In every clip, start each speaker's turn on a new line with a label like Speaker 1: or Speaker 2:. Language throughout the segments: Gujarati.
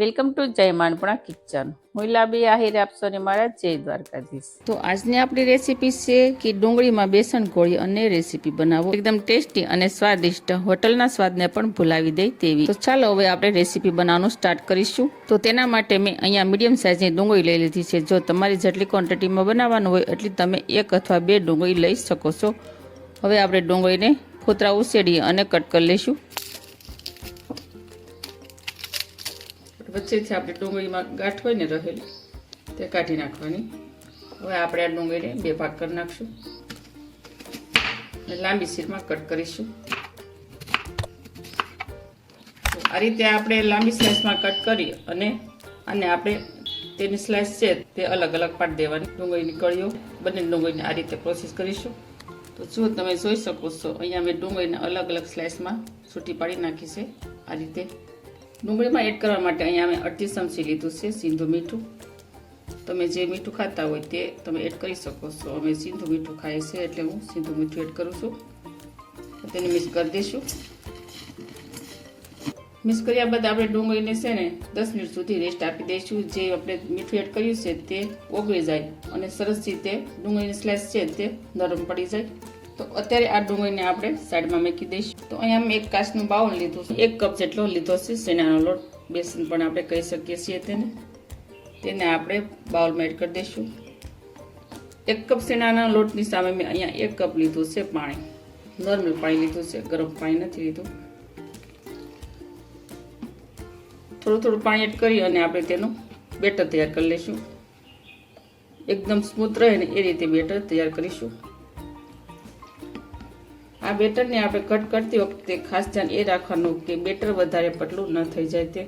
Speaker 1: વેલકમ ટુ જય માનપણા કિચન. હું લાબી આહિર આપશો ને મારા જય દ્વારકાધીશ. તો આજની આપણી રેસીપી છે કે ડુંગળીમાં બેસન ગોળી અને રેસીપી બનાવો. એકદમ ટેસ્ટી અને સ્વાદિષ્ટ. હોટલના સ્વાદને પણ ભૂલાવી દે તેવી. તો ચાલો હવે આપણે રેસીપી બનાવવાનું સ્ટાર્ટ કરીશું. તો તેના માટે મેં અહીંયા મીડિયમ સાઇઝની ડુંગળી લઈ લીધી છે. જો તમારી જેટલી ક્વોન્ટિટીમાં બનાવવાનું હોય એટલી તમે એક અથવા બે ડુંગળી લઈ શકો છો. હવે આપણે ડુંગળીને ફોતરા ઉછેડી અને કટ કરી લઈશું. વચ્ચેથી આપણે ડુંગળીમાં ગાંઠ હોય ને રહેલી, તે કાઢી નાખવાની. હવે આપણે આ ડુંગળીને બે ભાગ કરી નાખશું. અને લાંબી સીરમાં કટ કરીશું. આ રીતે આપણે લાંબી સ્લાઇસમાં કટ કરી અને અને આપણે તેની સ્લાઇસ છે તે અલગ અલગ પાડી દેવાની. ડુંગળીની કળીઓ, બંને ડુંગળીને આ રીતે પ્રોસેસ કરીશું. તો જો તમે જોઈ શકો છો, અહીંયા મેં ડુંગળીને અલગ અલગ સ્લાઇસમાં છૂટી પાડી નાખી છે. આ રીતે ડુંગળીમાં એડ કરવા માટે અહીંયા મેં અડધી ચમચી લીધું છે સિંધુ મીઠું. તમે જે મીઠું ખાતા હોય તે તમે એડ કરી શકો છો. અમે સિંધુ મીઠું ખાઈએ છીએ એટલે હું સિંધુ મીઠું એડ કરું છું. તેને મિક્સ કરી દઈશું. મિક્સ કર્યા બાદ આપણે ડુંગળીને છે ને દસ મિનિટ સુધી રેસ્ટ આપી દઈશું. જે આપણે મીઠું એડ કર્યું છે તે ઓગળી જાય અને સરસ રીતે ડુંગળીની સ્લાઇસ છે તે નરમ પડી જાય. તો અત્યારે આ ડુંગળીને આપણે સાઈડમાં મૂકી દઈશું. તો અહીંયા મેં એક કાચનું બાઉલ લીધું છે. એક કપ જેટલો લીધો છે, શેનાનો લોટ બેસન પણ આપણે કહી શકીએ છીએ તેને. તેને આપણે બાઉલમાં એડ કરી દઈશું. એક કપ શેનાના લોટની સામે મેં અહીંયા એક કપ લીધું છે પાણી. નોર્મલ પાણી લીધું છે, ગરમ પાણી નથી લીધું. થોડું થોડું પાણી એડ કરી અને આપણે તેનું બેટર તૈયાર કરી લઈશું. એકદમ સ્મૂથ રહે ને એ રીતે બેટર તૈયાર કરીશું. આ બેટરને આપણે કટ કરતી વખતે ખાસ ધ્યાન એ રાખવાનું કે બેટર વધારે પતલું ન થઈ જાય તે.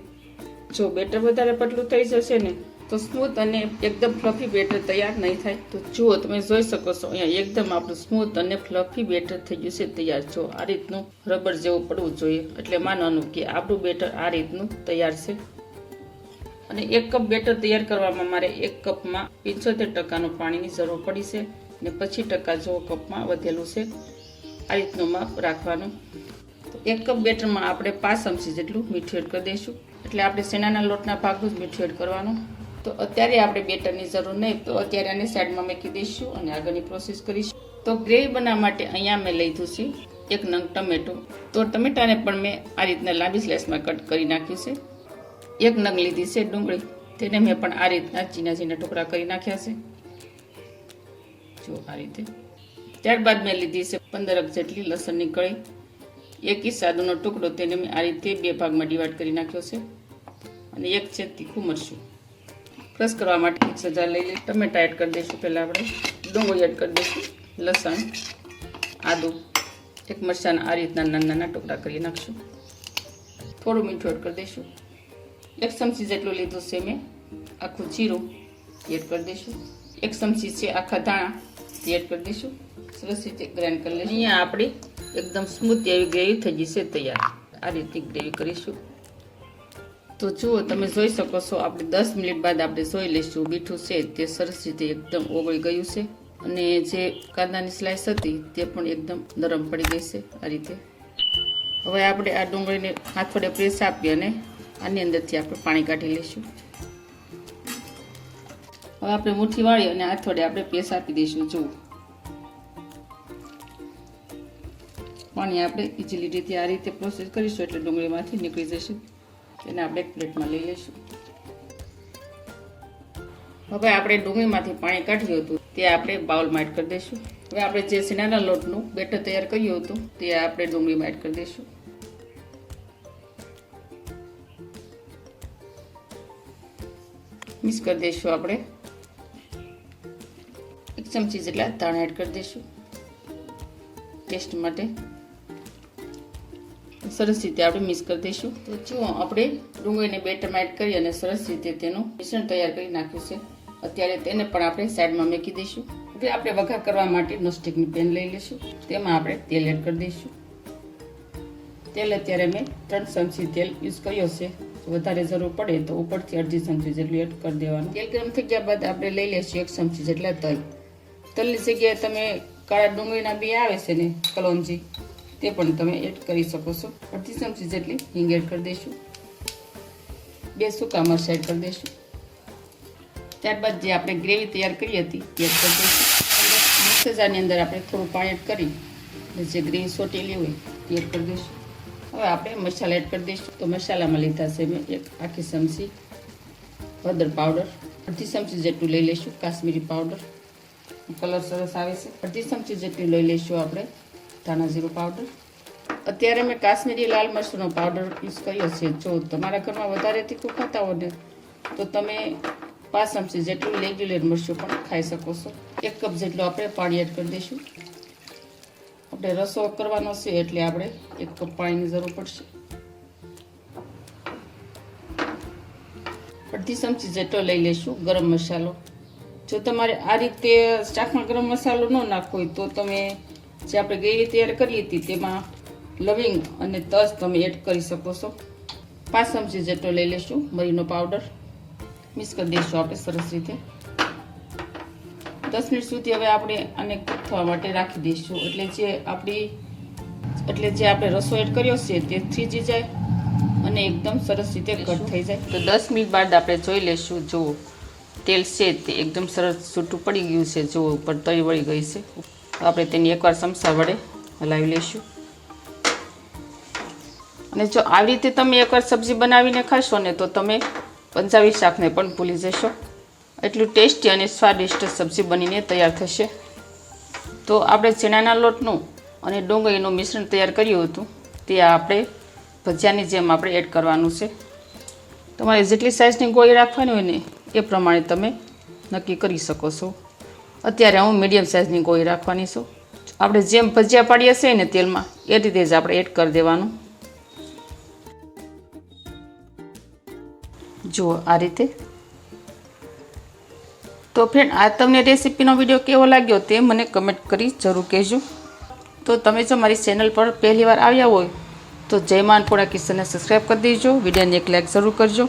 Speaker 1: જો બેટર વધારે પતલું થઈ જશે ને, તો સ્મૂથ અને એકદમ ફ્લફી બેટર તૈયાર નહીં થાય. તો જુઓ તમે જોઈ શકો છો, અહીંયા એકદમ આપણું સ્મૂથ અને ફ્લફી બેટર થઈ ગયું છે તૈયાર. જો આ રીતનું રબર જેવું પડવું જોઈએ, એટલે માનવાનું કે આપણું બેટર આ રીતનું તૈયાર છે. અને એક કપ બેટર તૈયાર કરવામાં મારે એક કપમાં પંચોતેર ટકાનું પાણીની જરૂર પડી છે ને પછી ટકા જો કપમાં વધેલું છે આ રીતનું માપ રાખવાનું. એક કપ બેટરમાં આપણે પાંચ ચમચી જેટલું મીઠું એડ કરી દઈશું. એટલે આપણે સેનાના લોટના ભાગનું જ મીઠું એડ કરવાનું. તો અત્યારે આપણે બેટરની જરૂર નહીં, તો અત્યારે આને સાઈડમાં મૂકી દઈશું અને આગળની પ્રોસેસ કરીશું. તો ગ્રેવી બનાવવા માટે અહીંયા મેં લીધું છે એક નંગ ટમેટું. તો ટમેટાને પણ મેં આ રીતના લાંબી સ્લાઇસમાં કટ કરી નાખ્યું છે. એક નંગ લીધી છે ડુંગળી. તેને મેં પણ આ રીતના ચીના ચીના ટુકડા કરી નાખ્યા છે. જો આ રીતે. ત્યારબાદ મેં લીધી છે પંદરક જેટલી લસણની કળી. એક ઇંચ સાદુનો ટુકડો તેને મેં આ રીતે બે ભાગમાં ડિવાઈડ કરી નાખ્યો છે. અને એક છે તીખું મરશું ક્રશ કરવા માટે એક સજા લઈ લઈ. ટમેટા એડ કરી દઈશું પહેલાં આપણે. ડુંગળી એડ કરી દઈશું. લસણ, આદું, એક મરચાંના આ રીતના નાના નાના ટુકડા કરી નાખશું. થોડું મીઠું એડ કરી દઈશું. એક ચમચી જેટલું લીધું છે મેં. આખું જીરું એડ કરી દઈશું. એક ચમચી છે આખા ધાણા. એડ કરી દઈશું. સરસ રીતે ગ્રાઇન્ડ કરી લઈશું. અહીંયા આપણી એકદમ સ્મૂથ એવી ગ્રેવી થઈ જશે તૈયાર. આ રીતે ગ્રેવી કરીશું. તો જુઓ, તમે જોઈ શકો છો, આપણે દસ મિનિટ બાદ આપણે જોઈ લઈશું મીઠું છે તે સરસ રીતે એકદમ ઓગળી ગયું છે. અને જે કાંદાની સ્લાઇસ હતી તે પણ એકદમ નરમ પડી ગઈ છે આ રીતે. હવે આપણે આ ડુંગળીને હાથ વડે પ્રેસ આપી અને આની અંદરથી આપણે પાણી કાઢી લઈશું. હવે આપણે મુઠ્ઠી વાળી અને હાથ આપણે પેસ આપી દઈશું. જો પાણી આપણે ઇઝીલી રીતે આ રીતે પ્રોસેસ કરીશું એટલે ડુંગળીમાંથી નીકળી જશે. તેને આપણે એક પ્લેટમાં લઈ લઈશું. હવે આપણે ડુંગળીમાંથી પાણી કાઢ્યું હતું. તે આપણે બાઉલમાં એડ કરી દઈશું. હવે આપણે જે સિનાના લોટનું બેટર તૈયાર કર્યું હતું, તે આપણે ડુંગળીમાં એડ કરી દઈશું. મિક્સ કરી દઈશું આપણે. એક ચમચી જેટલા તણ એડ કરી દઈશું. ટેસ્ટ માટે. સરસ રીતે આપણે મિક્સ કરી દઈશું. તો જો આપણે ડુંગળીને બેટરમાં એડ કરી અને સરસ રીતે તેનું મિશ્રણ તૈયાર કરી નાખ્યું છે. અત્યારે તેને પણ આપણે સાઈડમાં મૂકી દઈશું. એટલે આપણે વઘાર કરવા માટે નોસ્ટિકની પેન લઈ લઈશું. તેમાં આપણે તેલ એડ કરી દઈશું. તેલ અત્યારે મેં ત્રણ ચમચી તેલ યુઝ કર્યો છે. વધારે જરૂર પડે તો ઉપરથી અડધી ચમચી જેટલું એડ કરી દેવાનું. તેલ ગરમ થઈ ગયા બાદ આપણે લઈ લઈશું એક ચમચી જેટલા તલ. તલની જગ્યાએ તમે કાળા ડુંગળીના બી આવે છે ને કલોંજી તે પણ તમે એડ કરી શકો છો. અડધી ચમચી જેટલી હિંગ એડ કરી દઈશું. બે સૂકા મરચાં એડ કરી દઈશું. ત્યારબાદ જે આપણે ગ્રેવી તૈયાર કરી હતી, એ એડ કરી દઈશું. મિક્સ જારની અંદર આપણે થોડું પાણી એડ કરી જે ગ્રેવી સોટેલી હોય એ એડ કરી દઈશું. હવે આપણે મસાલા એડ કરી દઈશું. તો મસાલામાં લીધા છે મેં એક આખી ચમચી હળદર પાવડર. અડધી ચમચી જેટલું લઈ લઈશું, કાશ્મીરી પાવડર. કલર સરસ આવે છે. અડધી ચમચી જેટલી લઈ લઈશું આપણે. ધાણા જીરું પાવડર અત્યારે મેં કાશ્મીરી લાલ મરચુંનો પાવડર યુઝ કર્યો છે. જો તમારા ઘરમાં વધારે તીખું ખાતા હો ને, તો તમે પાંચ ચમચી જેટલું રેગ્યુલર મરચું પણ ખાઈ શકો છો. એક કપ જેટલું આપણે પાણી એડ કરી દઈશું. આપણે રસો કરવાનો છે એટલે આપણે એક કપ પાણીની જરૂર પડશે. અડધી ચમચી જેટલો લઈ લઈશું. ગરમ મસાલો. જો તમારે આ રીતે ચાખણ ગરમ મસાલો ન નાખવો હોય તો તમે જે આપણે ગ્રેવી તૈયાર કરી હતી તેમાં લવિંગ અને તજ તમે એડ કરી શકો છો. પાંચ ચમચી જેટલો લઈ લઈશું મરીનો પાવડર. મિક્સ કરી દઈશું આપણે સરસ રીતે. દસ મિનિટ સુધી હવે આપણે આને કૂક થવા માટે રાખી દઈશું. એટલે જે આપણી એટલે જે આપણે રસો એડ કર્યો છે તે થીજી જાય અને એકદમ સરસ રીતે કટ થઈ જાય. તો દસ મિનિટ બાદ આપણે જોઈ લઈશું જો તેલ છે તે એકદમ સરસ છૂટું પડી ગયું છે, જો ઉપર તળી વળી ગઈ છે. આપણે તેની એકવાર ચમચા વડે હલાવી લઈશું. અને જો આવી રીતે તમે એકવાર સબ્જી બનાવીને ખાશો ને, તો તમે પંજાબી શાકને પણ ભૂલી જશો. એટલું ટેસ્ટી અને સ્વાદિષ્ટ સબ્જી બનીને તૈયાર થશે. તો આપણે ચણાના લોટનું અને ડુંગળીનું મિશ્રણ તૈયાર કર્યું હતું. તે આપણે ભજીયાની જેમ આપણે એડ કરવાનું છે. તમારે જેટલી સાઇઝની ગોળી રાખવાની હોય ને એ પ્રમાણે તમે નક્કી કરી શકો છો. અત્યારે હું મીડિયમ સાઇઝની ગોળી રાખવાની છું. આપણે જેમ ભજીયા પાડીએ છીએ ને તેલમાં, એ રીતે જ આપણે એડ કરી દેવાનું. જુઓ આ રીતે. તો ફ્રેન્ડ આ તમને રેસીપીનો વીડિયો કેવો લાગ્યો તે મને કમેન્ટ કરી જરૂર કહેજો. તો તમે જો મારી ચેનલ પર પહેલી વાર આવ્યા હોય, તો જય માનપુરા કિશનને સબસ્ક્રાઈબ કરી દેજો. વિડીયોને એક લાઈક જરૂર કરજો.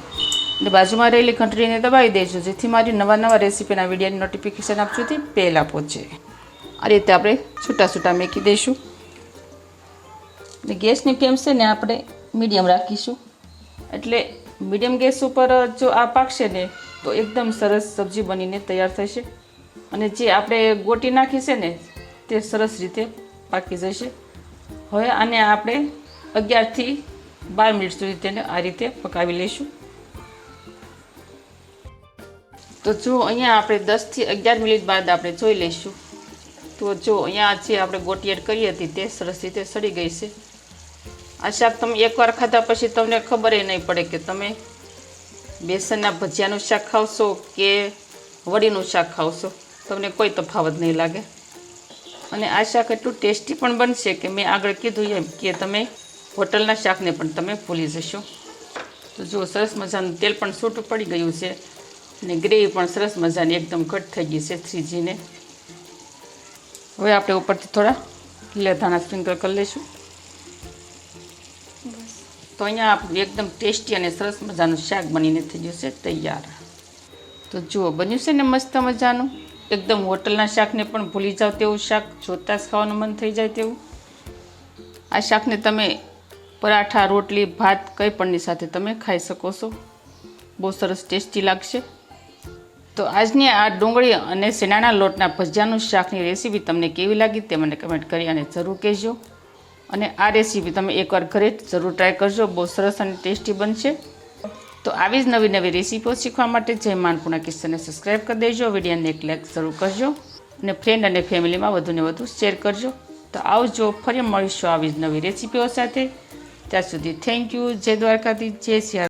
Speaker 1: અને બાજુમાં રહેલી ઘંટડીને દબાવી દેજો, જેથી મારી નવા નવા રેસીપીના વિડીયાની નોટિફિકેશન આપ પહેલાં પહોંચે. આ રીતે આપણે છૂટા છૂટા મેકી દઈશું. ગેસની ફ્લેમ છે ને આપણે મીડિયમ રાખીશું. એટલે મીડિયમ ગેસ ઉપર જો આ પાકશે ને, તો એકદમ સરસ સબ્જી બનીને તૈયાર થશે. અને જે આપણે ગોટી નાખી છે ને, તે સરસ રીતે પાકી જશે. હવે આને આપણે અગિયારથી બાર મિનિટ સુધી તેને આ રીતે પકાવી લઈશું. તો જો અહીંયા આપણે દસથી અગિયાર મિનિટ બાદ આપણે જોઈ લઈશું. તો જો અહીંયા જે આપણે ગોટી કરી હતી તે સરસ રીતે સડી ગઈ છે. આ શાક તમે એકવાર ખાધા પછી તમને ખબર એ નહીં પડે કે તમે બેસનના ભજીયાનું શાક ખાવશો કે વડીનું શાક ખાવશો. તમને કોઈ તફાવત નહીં લાગે. અને આ શાક એટલું ટેસ્ટી પણ બનશે કે મેં આગળ કીધું એમ કે તમે હોટલના શાકને પણ તમે ભૂલી જશો. તો જો સરસ મજાનું તેલ પણ છૂટું પડી ગયું છે. અને ગ્રેવી પણ સરસ મજાની એકદમ ઘટ થઈ ગઈ છે થ્રીજીને. હવે આપણે ઉપરથી થોડા લીલા ધાણા સ્પ્રિંકલ કરી લઈશું. તો અહીંયા આપણું એકદમ ટેસ્ટી અને સરસ મજાનું શાક બનીને થઈ ગયું છે તૈયાર. તો જુઓ બન્યું છે ને મસ્ત મજાનું. એકદમ હોટલના શાકને પણ ભૂલી જાઓ તેવું શાક જોતાં જ ખાવાનું મન થઈ જાય તેવું. આ શાકને તમે પરાઠા રોટલી ભાત કંઈ પણની સાથે તમે ખાઈ શકો છો. બહુ સરસ ટેસ્ટી લાગશે. તો આજની આ ડુંગળી અને સેનાના લોટના ભજીયાનું શાકની રેસીપી તમને કેવી લાગી તે મને કમેન્ટ કરી અને જરૂર કહેજો. અને આ રેસીપી તમે એકવાર ઘરે જરૂર ટ્રાય કરજો, બહુ સરસ અને ટેસ્ટી બનશે. તો આવી જ નવી નવી રેસીપીઓ શીખવા માટે જય માનપુણા કિસ્સાને સબસ્ક્રાઈબ કરી દેજો, વિડીયોને એક લાઈક જરૂર કરજો. અને ફ્રેન્ડ અને ફેમિલીમાં વધુને વધુ શેર કરજો. તો આવજો, ફરી મળીશું આવી જ નવી રેસીપીઓ સાથે. ત્યાં સુધી થેન્ક યુ જય દ્વારકાથી જય સિયા